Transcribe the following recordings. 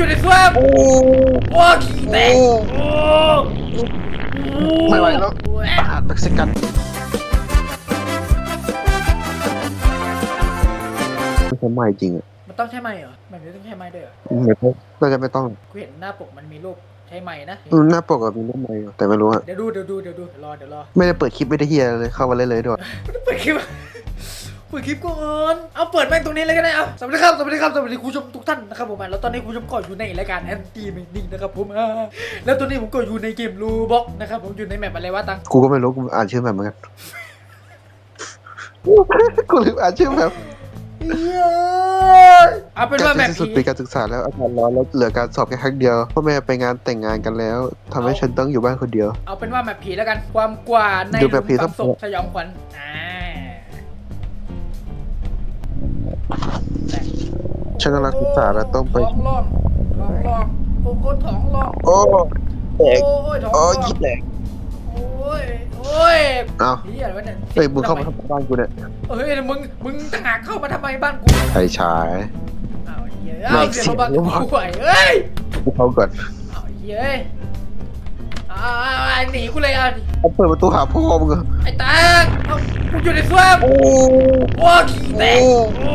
อยู่ในซ่วมโอ้โอ้ขี้แตกโอ้โอ้ไม่ไหวแล้วโอ้ยอาหารเม็กซิกันไม่ใช่ไม่จริงอะมันต้องใช้ไม้เหรอมันไม่ต้องใช้ไม้ด้วยเหรอไม่ต้องน่าจะไม่ต้องกูเห็นหน้าปกมันมีรูปใช้ไม้นะอืมหน้าปกอะมีรูปไม้อยู่แต่ไม่รู้อะเดี๋ยวดูเดี๋ยวดูเดี๋ยวดูเดี๋ยวรอเดี๋ยวรอไม่ได้เปิดคลิปไม่ได้เฮียเลยเข้ามาเล่นเลยด้วยเปิดคลิป เปิดคลิปก่อนเอาเปิดแม่งตรงนี้เลยก็ได้เอาสวัสดีครับสวัสดีครับสวัสดีคุณผู้ชมทุกท่านนะครับผมอะแล้วตอนนี้คุณผู้ชมก็อยู่ในรายการแอนตี้มินิ่งนะครับผมอ่าแล้วตอนนี้ผมก็อยู่ในเกมรูบ็อกนะครับผมอยู่ในแมปอะไรวะตังกูก็ไม่รู้กูอ่านชื่อแบบเหมือนกันกูลืมอ่านชื่อแบบเย้ยเอาเป็นใกล้ว่าแมจะปสิ้นสุดผีปีการศึกษาแล้วอาจารย์ร้อนแล้วเหลือการสอบแค่ครั้งเดียวพ่อแม่ไปงานแต่งงานกันแล้วทำให้ฉันต้องอยู่บ้านคนเดียว เอาเป็นว่าแมปผีแล้วกัน ความกว่าในดูแบบผีหลุมฝังศทั้พงหมดสยองขวัญอ่า ฉันกำลังศึกษาแล้วต้องไปท้องร่องท้องร่องโอ้โหท้องร่องโอ้แตกโอ้ยท้องโอ้ร่องยิบแหลกโอ้ยโอ้ยเอ้าเฮียอะไรวะเนี่ยเฮ้ยมึงเข้ามาทำบ้านกูเนี่ยเฮ้ยมึงมึงต่างหากเข้ามาทำไมบ้านกูไอ้ชาย อ้าวเหี้ยไม่อ้าวเสียงบ้านเสียงกูไหวเอ้ย กูเข้าก่อนอ้าวเย้ย อ้าวหนีกูเลยอะเอาเปิดประตูหาพ่อมึงเหรอไอ้ตางเอ้ากูอยู่ในซ่วมโอ้ โอ้ขี้แตกโอ้โอ้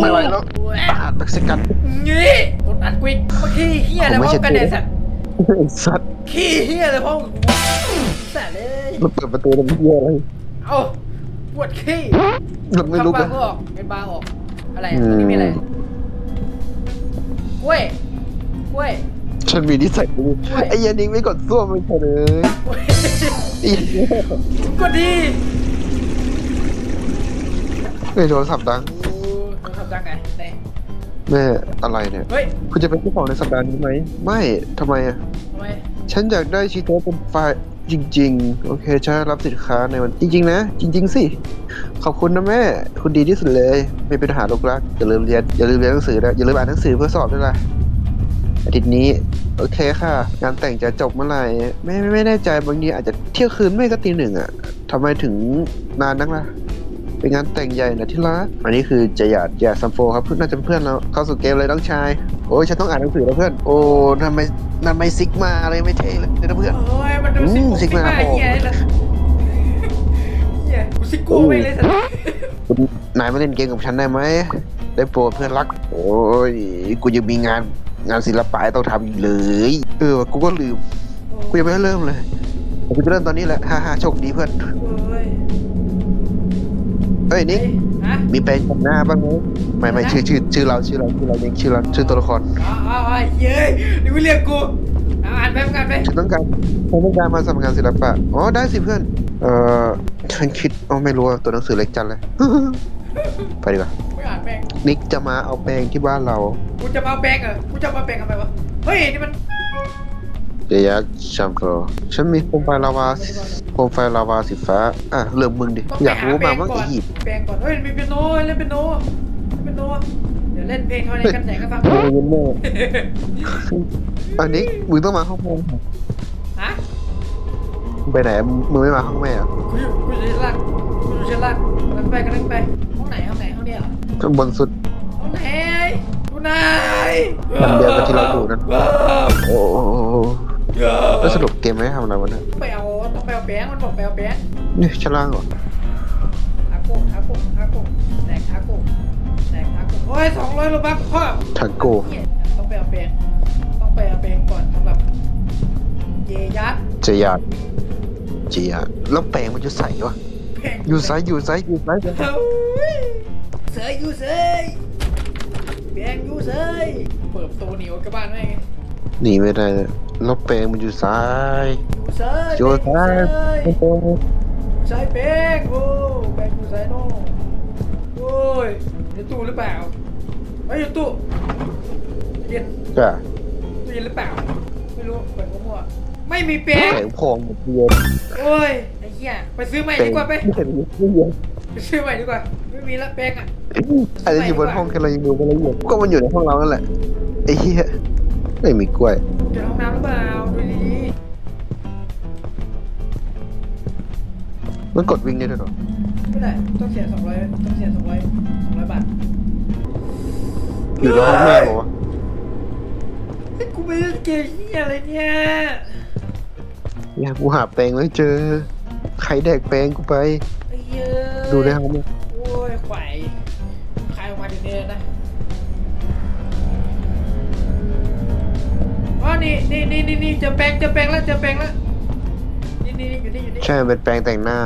ไม่ไหวแล้วโอ้ยอาหารเม็กซิกันงี้กดอัดกวิกเมื่อกี้เฮียอะไรผมไม่พร้อใช่มกันเนี่ยสัตว์ไอ้สัตว์ขี้เฮียอะไรพร้อมกันสัตว์เลยมันเปิดประตูแล้วมันเหี้ยอะไรเอ้าปวดขี้เราไม่รู้ทำกับานงก็ออกเป็นบางออก อะไรตรงนี้มีอะไรกล้วยกล้วย ฉันมีนิสัยนี้ไอ้เหี้ยันนิงไม่กดซ่วมไม่ใช่เลยกล้วยไอ้เหี้ยกดดีไอ้โทรศัพท์ดังโอ้โทรศัพท์ดังไงไหนแม่อะไรเนี่ยเฮ้ยคุณจะเป็นเจ้าของในสัปดาห์นี้ไหมไม่ทำไมอะ ทำไมฉันอยากได้ชีโต้เป็นไฟล์จริง ๆ โอเคฉันรับสินค้าในวันจริง ๆ นะ จริง ๆ สิ ขอบคุณนะแม่ คุณดีที่สุดเลย ไม่เป็นปัญหาลูกรักอย่าลืมเรียนอย่าลืมเรียนหนังสือนะอย่าลืมอ่านหนังสือเพื่อสอบด้วยล่ะ อาทิตย์นี้ โอเคค่ะ งานแต่งจะจบเมื่อไหร่ไม่ไม่ไม่แน่ใจบางทีอาจจะเที่ยงคืนไม่ก็ตีหนึ่งอะทำไมถึงนานนักล่ะเป็นงานแต่งใหญ่นะที่รักอันนี้คือจะหยาดหยาดซัมโฟครับเพื่อนน่าจะเป็นเพื่อนเราเข้าสู่เกมเลยน้องชาย โอ้ยฉันต้องอ่านหนังสือแล้วเพื่อน โอ้ทำไมทำไมซิกมาอะไรไม่เท่เลยนะเพื่อน โอ้ยมันดูอืซิมกซิกมาซิกมาโอ้เฮียเลยเฮียกูซิกโก้ไปเลยสัตว์คุณนายมาเล่นเกมกับฉันได้ไหม ได้โปรดเพื่อนรัก โอ้ยกูยังมีงาน งานศิลปะให้ต้องทำอีกเลย เออกูก็ลืมกูยังไม่ได้เริ่มเลยกูจะเริ่มตอนนี้แหละฮ่าฮ่าโชคดีเพื่อนโอ้ยเฮ้ยนิกฮะมีแปลงแต่งหน้าบ้างไหมไม่ไม่ชื่อชื่อชื่อเราชื่อเราชื่อเราเองชื่อเราชื่อตัวละครอ๋ออ๋ออ๋อเย้ยนี่กูเรียกกูเอาอ่านไปอ่านไปฉันต้องการฉันต้องการมาสมัครงานศิลปะอ๋อได้สิเพื่อนเอ่อฉันคิดอ๋อไม่รู้อะตัวหนังสือเล็กจังเลยไปดีกว่าไม่อ่าน แป้งนิกจะมาเอาแปลงที่บ้านเรา กูจะมาเอาแป้งเหรอกูจะมาเอาแป้งทำไมวะ เฮ้ยนี่มันเดียกชัมโปรฉันมีโคมไฟลาวาโคมไฟลาวาสีฟ้า อะเริ่มมึงดิ ต้องอไปยากหารู้แป้มางว่าก่ออีนยิปต์แป้งก่อน เฮ้ยมีเปียโนเล่นเปียโนเปียโน เดี๋ยวเล่นเพลงเท่านี้กันแสงกันฟังโอ้ยแม่อันนี้มึงต้องมาห้องแม่ฮะมึงไปไหนมึงไม่มาห้องแม่เหรอกูอยู่กูอยู่ชั้นล่างกูอยู่ชั้นล่างกำลังไปกำลังไปห้องไหนห้องไหนห้องเนี้ยเหรอ ข้างบนสุดห้องไหนกูไหนมันเดียวกับที่เราอยู่นั่น โอ้โหแล้วสรุปเกมไม่ได้ทำอะไรวะเนี่ยไปเอาต้องไปเอาแป้งมันบอกไปเอาแป้งนี่ชั้นล่างเหรออาโกอาโกอาโกแตกอาโกแตกอาโกโอ้ยสองร้อยโลบักพ่อทังโกเนี่ยต้องไปเอาแป้งต้องไปเอาแป้งก่อนสำหรับเยยัดเจียดเจียดแล้วแปลงมันจะใส่วะแป้งอยู่ไซส์อยู่ไซส์อยู่ไซส์ เฮ้ย เสยอยู่เสยแป้งอยู่เสยเปิดประตูหนีออกจากบ้านไหมหนีไม่ได้เลยแล้วแปลงมันอยู่ซ้าย อยู่เสยอยู่ซ้ายแป้งอยู่เสยใส่แป้งโอ้แป้งอยู่ใส่โน่โอ้ยในตู้หรือเปล่าเฮ้ยอยู่ตู้เย็นจ้ะตู้เย็นหรือเปล่า ไม่รู้เปิดมั่วๆไม่มีแป้งแผงพองหมดเดียวโอ้ยไอ้เหี้ยไปซื้อใหม่ดีกว่าไปไม่เห็นไม่เยอะไปซื้อใหม่ดีกว่าไม่มีละแป้งอะ อาจจะอยู่บนห้องแค่เรายังดูไม่ละเอียดก็มันอยู่ในห้องเรานั่นแหละไอ้เหี้ยไม่มีกล้วยเจอห้องน้ำหรือเปล่าดูดีมันกดวิ่งได้ด้วยเหรอๆไม่ได้ต้องเสียสองร้อยต้องเสียสองร้อยสองร้อยบาทอยู่ในห้องแม่เหรอวะไม่ได้เกย์เหี้ยอะไรเนี่ยอยากกูหาแปลงไม่เจอ ใครแดกแปลงกูไป ไอ้เหี้ยดูได้ครับเนี่ นี่นี่นี่นี่นี่เจอแปลงเจอแปลงแล้วเจอแปลงแล้วนี่นี่นี่อยู่นี่อยู่นี่ใช่เป็นแปลงแต่งหน้า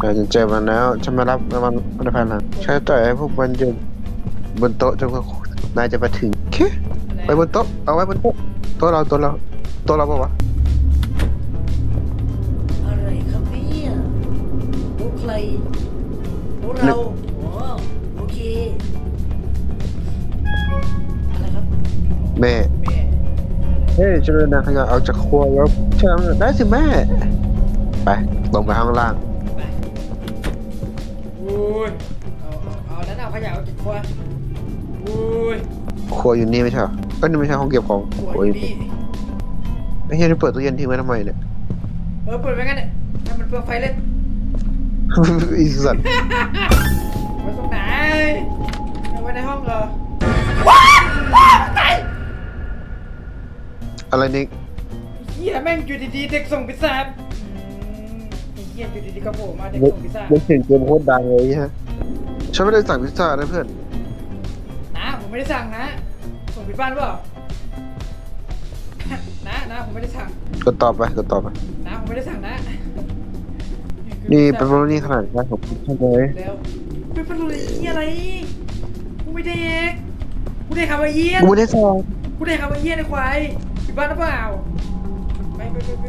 เราจะเจอมันแล้วฉันมารับมันมันภายหลังใช่ต่อยให้พวกมันอยู่บนโต๊ะจนกว่านายจะมาถึงแค่ไปบนโต๊ะเอาไว้บนโต๊ะโต๊ะเราโต๊ะเราโต๊ะเราปะวะอะไรครับเนี่ยโอ้ใครโอ้เราอ๋อโอเคอะไรครับแม่แม่ เฮ้ยเจริญนาขยะเอาจากครัวแล้วใช่ไหมได้สิแม่ ไป ลงไปข้างล่าง ไปโอ้ยเอาเอาเอานั้นเอาขยะเอาจิตครัวโอ้ยครัวอยู่นี่ไม่ใช่เหรอเอ้ยนี่ไม่ใช่ห้องเก็บของขวดโอ้ยนี่ไอ้เหี้ยนี่เปิดตู้เย็นทิ้งไว้ทำไมเนี่ยเออเปิดไว้งั้นเนี่ยให้มันเปลืองไฟเล่นอีสัตว์ไว้ตรงไหนเอาไว้ในห้องเหรอ อะไรนี่เฮียแม่งอยู่ดีๆเด็กส่งพิซซ่าอืมไอ้เฮียอยู่ดีๆก็โผล่มาเด็กส่งพิซซ่าเด็กเสียงเกมโคตรดังเลยฮะฉันไม่ได้สั่งพิซซ่านะเพื่อน นะผมไม่ได้สั่งนะ ส่งผิดบ้านหรือเปล่า นะนะผมไม่ได้สั่งกดตอบไปกดตอบไป นะผมไม่ได้สั่งนะนี่เป็นโรนี่ขนาดการของคุณใช่ไหมแล้วเป็นปลาไหลเหี้ยอะไรกูไม่ได้เอกกูได้คำว่าเยี่ยนกูไม่ได้สั่งกูได้คำว่าเยี่ยนไอ้ควายผิด บ้านหรือเปล่า ไปไปไปไป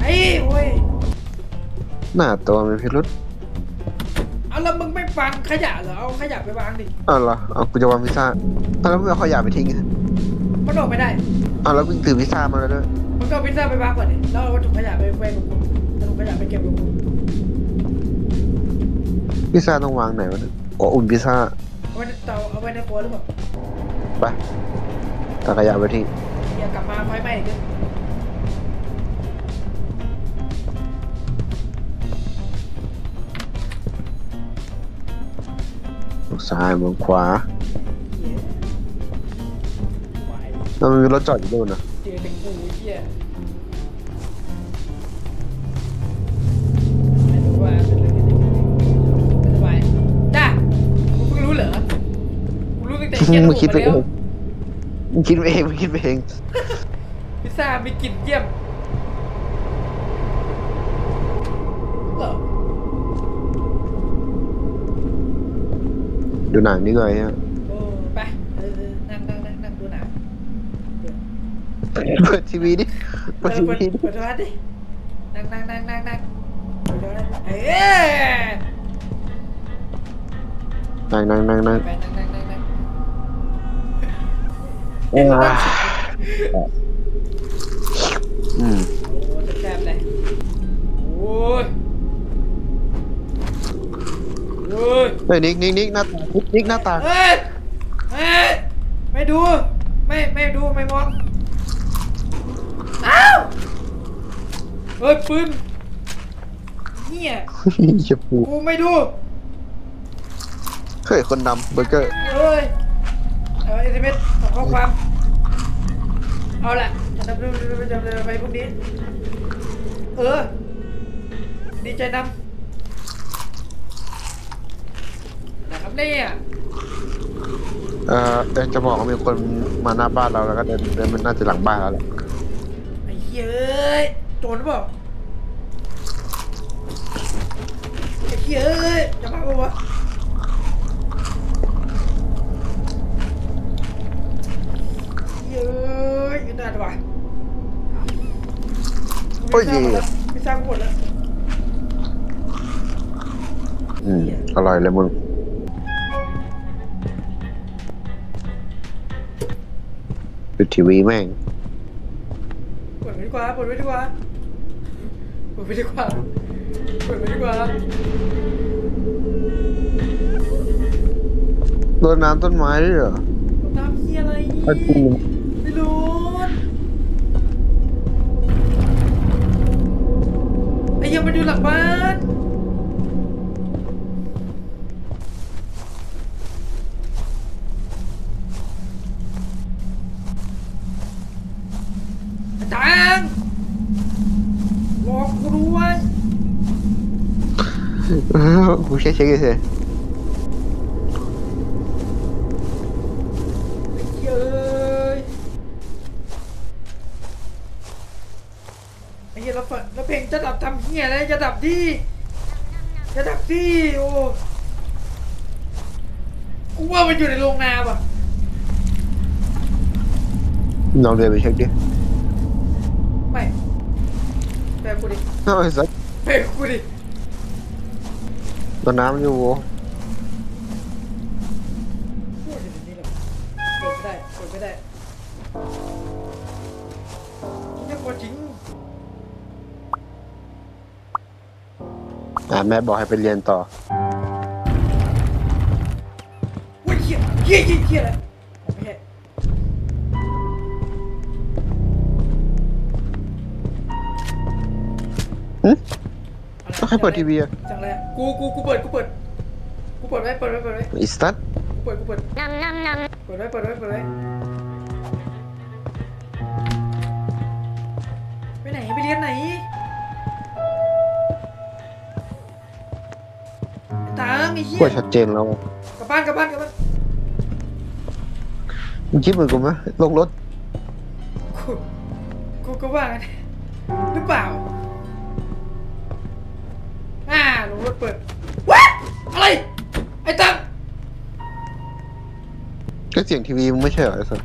ไอ้โว้ย หน้าตัวมีพิรุษเอาแล้วมึงไม่ฟังขยะเหรอ เอาขยะไปวางดิอ้าวเหรอเอากูจะวางพิซซ่าอ้าวแล้วมึงเอาขยะไปทิ้งอะมันออกไม่ได้ อ้าวแล้วมึงถือพิซซ่ามาแล้วด้วยมึงก็เอาพิซซ่าไปวางก่อนดิแล้วเอาวัตถุขยะไปไว้กับกูเอาถุงขยะไปเก็บกับกูพิซซ่าต้องวางไหนวะเนี่ยอ๋ออุ่นพิซซ่าเอาไว้ในเตาเอาไว้ในครัวหรือเปล่าไป ตักขยะไปทิ้งอย่ากลับมาไฟไหม้อีกเลยมองซ้ายมองขวาเหี้ยไหวแล้วมันมีรถจอดอยู่นู่นนะเจอถึงกูเหี้ยไม่รู้ว่าเป็นเรื่องที่ดีไม่สบายจ้ากูเพิ่งรู้เหรอกูรู้ตั้งแต่เหี้ยมึงคิดไปมาเอแล้วงมึง คิดไปเองมึงคิดไปเองพิซซ่ามีกลิ่นเยี่ยมเหรอดูหนังนี่ก่อนเนี่ยโอ้ไปเออเออนั่งนั่งนั่งนั่งดูหนังเปิดทีวีดิเอเปิดอทีเปิดวีดิเปิดโทรทัศน์ดินั่งนั่งนั่งนั่งนั่งเปิดโทรทัศน์เอ๊ะนั่งนั่งนั่งนั่งไปนั่งนั่งนั่งนั่ง อ่าอืมโอ้แซ่บๆเลยโอ้ยโอ้ยเฮ้ยนิกนิกนิกหน้าตานิกหน้าตาเฮ้ยเฮ้ยไม่ดู ไม่ไม่ดูไม่มองอ้าวเฮ้ยปืนเฮียเชี่ยปูกูไม่ดูเฮ้ยคนดำเบอร์เกอร์เฮ้ย ข้อความ เอาละจะทำเรื่องจะทำไปพวกนี้ เออ ดีใจนำนะครับเนี่ยเอ่อเดี๋ยวจะบอกว่ามีคนมาหน้าบ้านเราแล้วก็เดินเดินมันน่าจะหลังบ้านแล้วแหละไอ้เหี้ยเอ้ยโจรหรือเปล่าไอ้เหี้ยเอ้ยจะมาปะวะ เหี้ยเอ้ยยืนนานว่ะโอ้ย ไม่สร้างหมดแล้วอืมอร่อยเลยมึง ปิดทีวีแม่งเปิดไว้ดีกว่าเปิดไว้ดีกว่าเปิดไว้ดีกว่าเปิดไว้ดีกว่าโดนน้ำต้นไม้ด้วยเหรอน้ำเหี้ยอะไร ไอ้ปูี่ลุนไอยังไปดูหลักบ้านอาจบอกกูด้วย กูเช็คเช็คเฉยๆ จะดับทำเหี้ยอะไรจะดับที่จะดับที่โอ้กูว่ามันอยู่ในโรงนาป่ะลองเดินไปเช็คดิไม่แปลกูดิเอาไอ้สัสแปลกูดิต้นน้ำอยู่พูดอยู่ แม่บอกให้ไปเรียนต่ออุ้ยเหี้ยเหี้ยเหี้ยเหี้ยอะไรไม่ใช่หึอะไรก็ให้เปิดทีวีอะจังเลยกูกูกูเปิดกูเปิดกูเปิดไว้เปิดไว้เปิดไว้ไอิสตันกูเปิดกูเปิดเปิดไว้เปิดไว้เปิดไว้ไปไหนไปเรียนไหน ไอ้ตังไอ้เหี้ยกลัวชัดเจนแล้วกลับบ้านกลับบ้านกลับบ้านมึงคิดเหมือนกูไหมลงรถกูกูก็ว่างั้นหรือเปล่าอ่าลงรถเปิดว้าอะไร ไอ้ตังก็เสียงทีวีมึงไม่ใช่เหรอไอ้สัส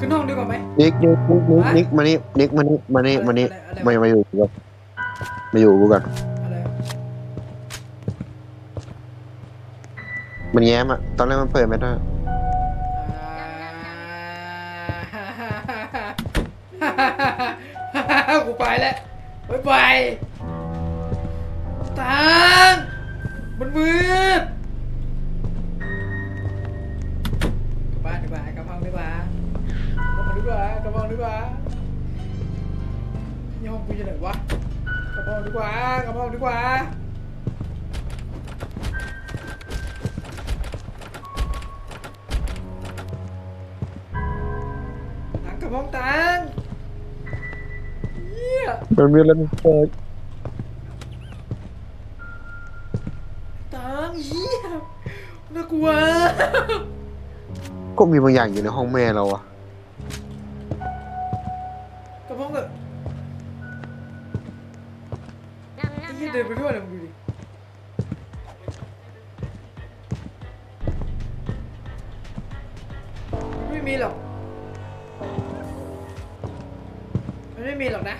ขึ้นห้องดีกว่าไหมนิกนิกนิกนิกฮะนิกมานี่นิกมานี่มานี่มานี่อะไรอะไรมามาอยู่กูก่อนมาอยู่กูก่อนอะไรมันแย้มอะตอนแรกมันเปิดไม่ได้ นี่ห้องกูอยู่ไหนวะกลับห้องดีกว่ากลับห้องดีกว่าตังกับห้องตังเยี่ยมันมีอะไรมันเปิดตังเยี่ยน่ากลัว ก็มีบางอย่างอยู่ในห้องแม่เราอะ มันไม่มีหรอกนะ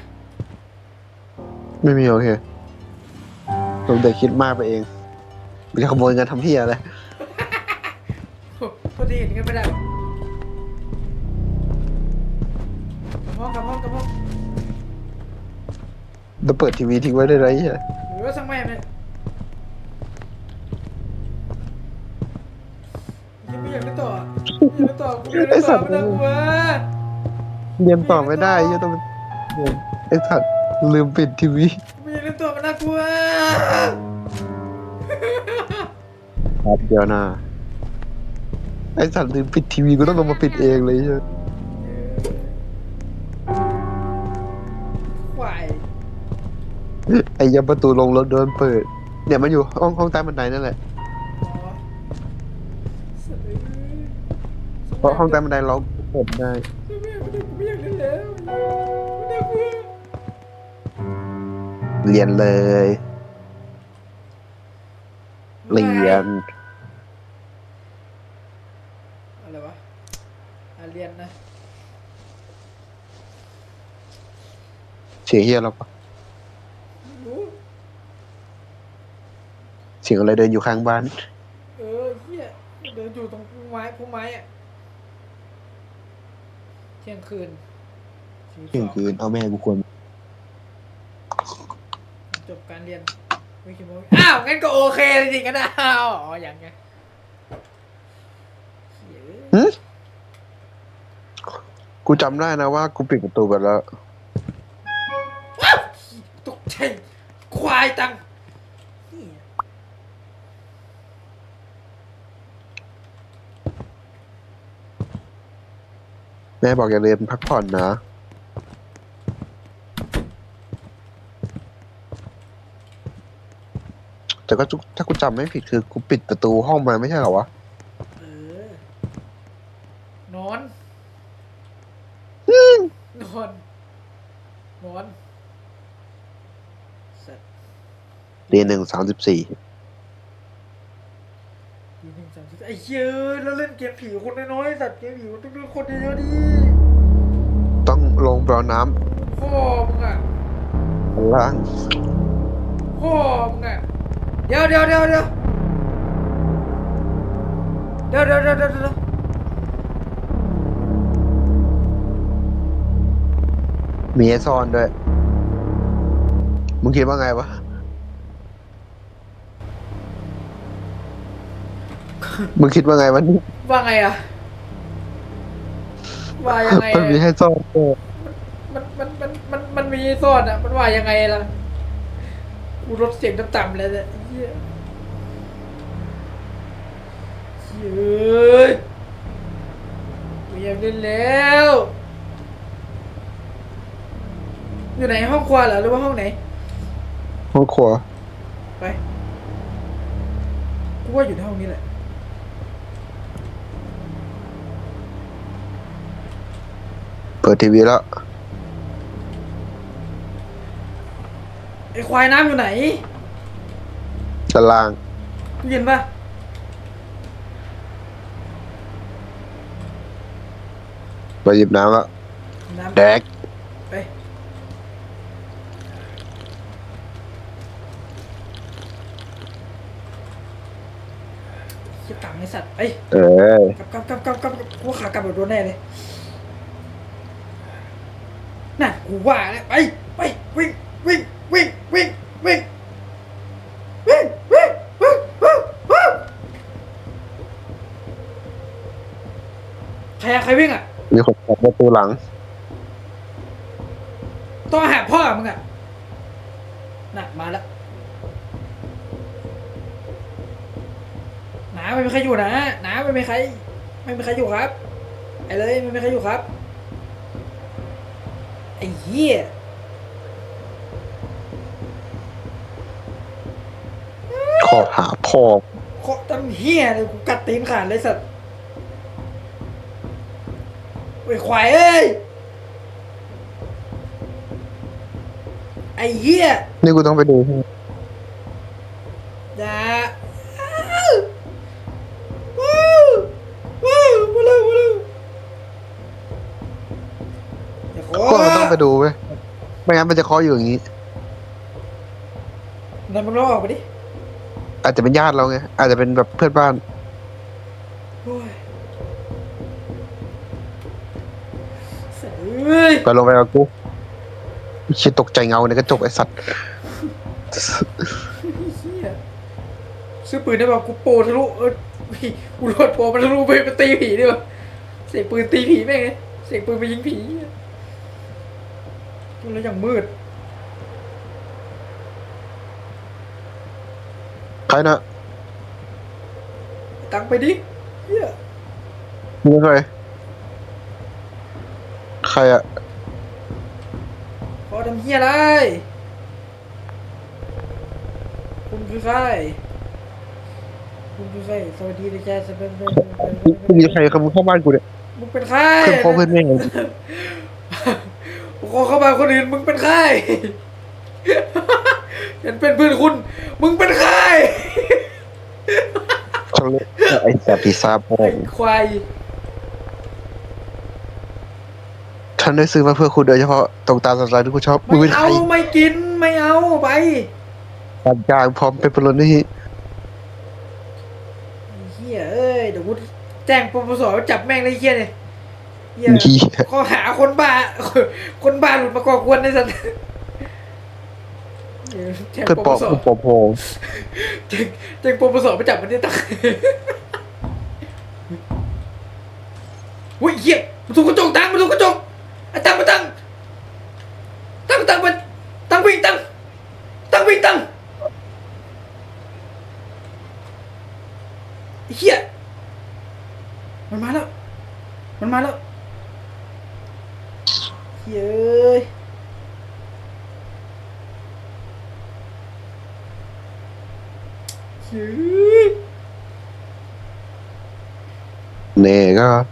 ไม่มีโอเคผมเด็กคิดมากไปเองมันจะขโมยเงินทำเพี้ยอะไรพอดีเห็นกันไม่ได้หรอกกับห้องกับห้องกับห้องจะเปิดทีวีทิ้งไว้ได้ไรเหี้ยหรือว่าช่างแม่งเนี่ยยังไม่อยากเล่นต่ออะไม่อยากเล่นต่อกูไม่อยากเล่นต่อไม่น่ากลัวเรียนต่อไม่ได้เหี้ยต้องเรียน ไอ้สัตว์ลืมปิดทีวีไม่อยากเล่นต่อมันน่ากลัวครับเดี๋ยวนะไอ้สัตว์ลืมปิดทีวีกูต้องลงมาปิดเองเลยเหี้ยควายไอ้ยันประตูลงรถโดนเปิด เนี่ยมันอยู่ห้องห้องใต้บันไดนั่นแหละอ๋อสัตว์เอ้ยเพราะห้องใต้บันไดล็อกเปิดได้ เรียนเลย เรียน อะไรวะอะเรียนนะเสียงเฮียเราปะไม่รู้เสียงอะไรเดินอยู่ข้างบ้าน เออเฮียเดินอยู่ตรงพุ่มไม้พุ่มไม้อะเที่ยงคืนชีวิตเที่ยงสองคืนเอาแม่กูควรจบ การเรียนไม่คิดว่าอ้าวงั้นก็โอเคจริงๆกันนะอ้าวอ๋ออย่างไงเหี้ยหึกูจำได้นะว่ากูปิดประตูไปแล้ว ว้าวตกใจควายตังนี่แม่บอกอย่าเรียนพักผ่อนนะ แต่ก็ถ้ากูจำไม่ผิดคือกูปิดประตูห้องมาไม่ใช่เหรอวะ เออ นอน นอน นอนสัตว์เรียนหนึ่งสามสิบสี่ทีหนึ่งสามสิบไอ้เหี้ยเอะแล้วเล่นเกมผีคนน้อยๆสัตว์เกมผีมันต้องเล่นคนเยอะๆดิต้องลงไปเอาน้พ่อมึงอะำข้างล่างพ่อมึงอะ เดี๋ยวเดี๋ยวเดี๋ยวเดี๋ยวเดี๋ยวเดี๋ยวเดี๋ยวเดี๋ยวเดี๋ยวมีไอซ่อนด้วย มึงคิดว่าไงวะ มึงคิดว่าไงวะนี่ว่าไงอะว่ายังไงมันมีอะให้ซ่อนด้วยมันมันมันมันมันมีซ่อนอะมันว่ายังไงล่ะ กูลดเสียงต่ำๆเลยเนี่ยไอ้เหี้ยเฮ้ยกูอยากเล่นแล้ว อยู่ไหนห้องครัวเหรอหรือว่าห้องไหน ห้องครัวไป กูว่าอยู่ในห้องนี้แหละ เปิดทีวีแล้ว ไอ้ควายน้ำอยู่ไหนด้านล่าง กูเย็นปะไปหยิบน้ำแล้วน้ำแดกไปคิดตังค์ไอ้สัตว์เอ้ย เออกลับกลับกลับกลับกลับกูขากลับแบบโดนแน่เลยน่ะกูว่าแล้วไปไปวิ่งวิ่ง ตูหลังต้องหาพ่อมึงอะน่ะมาแล้วหนาไม่มีใครอยู่นะหนาไม่มีใคร ไม่มีใครอยู่ครับ ไอ้เลยไม่มีใครอยู่ครับ ไอ้เหี้ยขอหาพ่อเคาะตั้งเหี้ยเลยกูกัดตีนขาดเลยสัตว์ ไอ้ควายเอ้ย ไอ้เหี้ยนี่กูต้องไปดูให้อย่าอ้าวว้าวว้าวมาเร็วมาเร็วอย่าขอก็เราต้องไปดูเว้ยไม่งั้นมันจะเคาะอยู่อย่างนี้ นั่นมึงลองออกไปดิ อาจจะเป็นญาติเราไงอาจจะเป็นแบบเพื่อนบ้าน โอ้ย เสยเอ้ยไปลงไปกับกูชิดตกใจเงาในกระจกไอสัตว์เหี้ยซื้อปืนได้ป่ะกูโปรทะลุเออกูโหลดโปรมันทะลุไปไปตีผีดีกว่าเสียงปืนตีผีแม่งไงเสียงปืนไปยิงผีพูดแล้วอย่างมืดใครนะตังไปดิเฮียมึงใคร ใครอะพอทำเฮียอะไร คุณคือใคร คุณคือใคร สวัสดีนะจ๊ะสวัสดีมึงมีใครเข้ามึงเข้าบ้านกูเนี่ยมึงเป็นใครเพื่อนพ่อเพื่อนแม่ไงกูขอเข้ามาคนอื่นมึงเป็นใคร ฉันเป็นเพื่อนคุณ มึงเป็นใคร เขาเรียกไอ้แสบปีซาพ่อไอ้ควาย ฉันได้ซื้อมาเพื่อคุณโดยเฉพาะตรงตามสไตล์ที่กูชอบมึงไม่เป็นใคเอารไม่กินไม่เอาไปปัญญางพร้อมเป็นปรนี่ไอ้เฮียเอ้ยเดี๋ยวกูแจ้งปปสจับแม่งเลยไอ้เฮียเนี่ยเฮียเหี้ยข้อหาคนบ้า คนบ้าหลุดมาก่อกวนในสัตว์เออแจ้งเพื่อนปปปอบสกูปอบโพงแจ้งแจ้งปปสไปจับมันได้ตังอุ้ยเฮียมันถูกกระจกตังมันถูกกระจก tăng tăng tăng. Tăng tăng bình tăng tăng bình tăng. Tăng bình tăng. เฮียมันมาแล้ว มันมาแล้วเฮ้ยเฮ้ย nè, có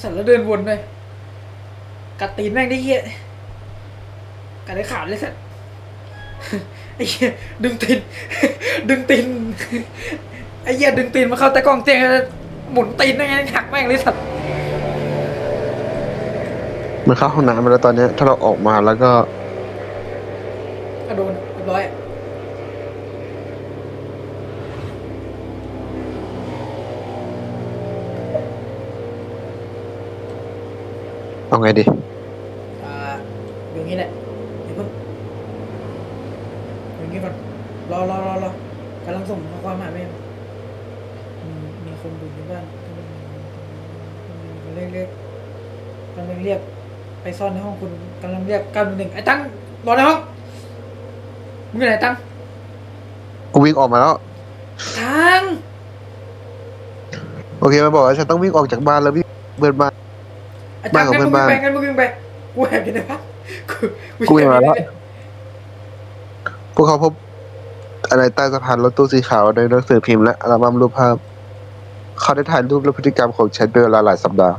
สัตว์แล้วเดินวนเลยกัดตีนแม่งได้เหี้ยกัดได้ขาดเลยสัตว์ไอ้เหี้ยดึงตีน ดึงตีนไอ้เหี้ยดึงตีนมาเข้าแต่กล้องเตียงแล้วหมุนตีนได้ไงหักแม่งเลยสัตว์มันเข้าห้องน้ำไปแล้วตอนเนี้ยถ้าเราออกมาแล้วก็ก็โดนเรียบร้อย เอาไงดี อ่าอยู่อย่างนี้แหละเดี๋ยวเพิ่งอยู่อย่างนี้ก่อนรอรอรอรอกำลังส่งข้อความหาแม่อืมมีคนดูในบ้านเรียกเรียกกำลังเรียก ไปซ่อนในห้องคุณกำลังเรียกเก้าหนึ่งหนึ่งไอ้ตั้งรอในห้องมึงอยู่ไหนตั้งกูวิ่งออกมาแล้ว ตั้งโอเคมันบอกว่าฉันต้องวิ่งออกจากบ้านแล้ววิ่งเบิร์นบ้านไอ้ตั้งบ้านของงั้นมึงเพื่วิ่องนไปบ้านงั้นมึงวิ่งไปกูแอบอยู่ในบ้านกูกูวิ่งมาแล้วพวกเขาพบอะไรใต้สะพานรถตู้สีขาวในหนังสือพิมพ์และอัลบั้มรูปภาพ เขาได้ถ่ายรูปและพฤติกรรมของฉันเป็นเวลาหลายสัปดาห์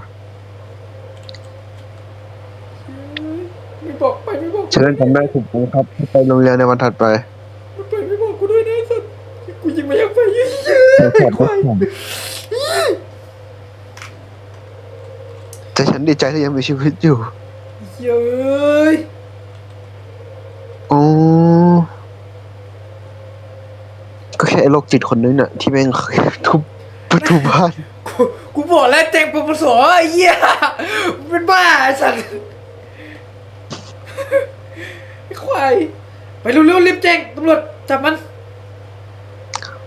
ไม่บอกไปไม่บอกฉันจำได้ถูกบังคับให้ไปโรงเรียนในวันถัดไปไปไม่บอกกูด้วยนะไอ้สัตว์กูยิงไม่อยากไปเยอะแต่แขกๆ ก็ ควาย ถาม แต่ฉันดีใจที่ยังมีชีวิตอยู่เย้ยอ๋อก็แค่ไอ้โรคจิตคนนึงน่ะ ที่แม่งทุบประตูบ้าน กูกูบอกแล้วแจงปปสไอ้เหี้ยเป็นบ้าไอ้สัตว์ไอ้ควายไปเร็วๆรีบแจ้งตำรวจจับมัน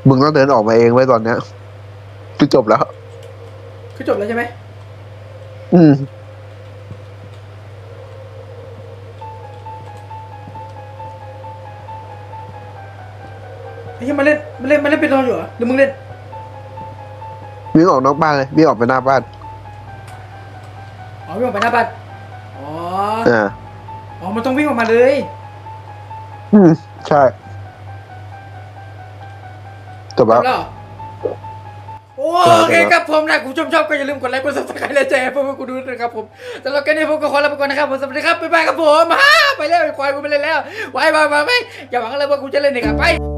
มึงต้องเดินออกมาเองไว้ตอนเนี้ยคือจบแล้ว คือจบแล้วใช่ไหม อืม ไอ้เหี้ยมาเล่นมาเล่นมาเล่นเป็นนอนอยู่เหรอหรือมึงเล่นวิ่งออกนอกบ้านเลยวิ่งออกไปหน้าบ้านอ๋อวิ่งออกไปหน้าบ้านอ๋ออ่าอ๋อมันต้องวิ่งออกมาเลยอืม ใช่จบจแล้วบแล้วเหรอ โอเคครับผมนะคุณผู้ชมชอบก็อย่าลืมกดไลค์กดซับสไครต์และแชร์เพื่อให้กูดูด้วยนะครับผมสำหรับกันนี้ผมก็ขอลาไปก่อนนะครับผมสวัสดีครับบ๊ายบายครับผมฮ่าไปแล้วไอ้ควายกูไปเล่นแล้วไว้ไปไปไปอย่าหวังเลยว่ากูจะเล่นอีกอะไป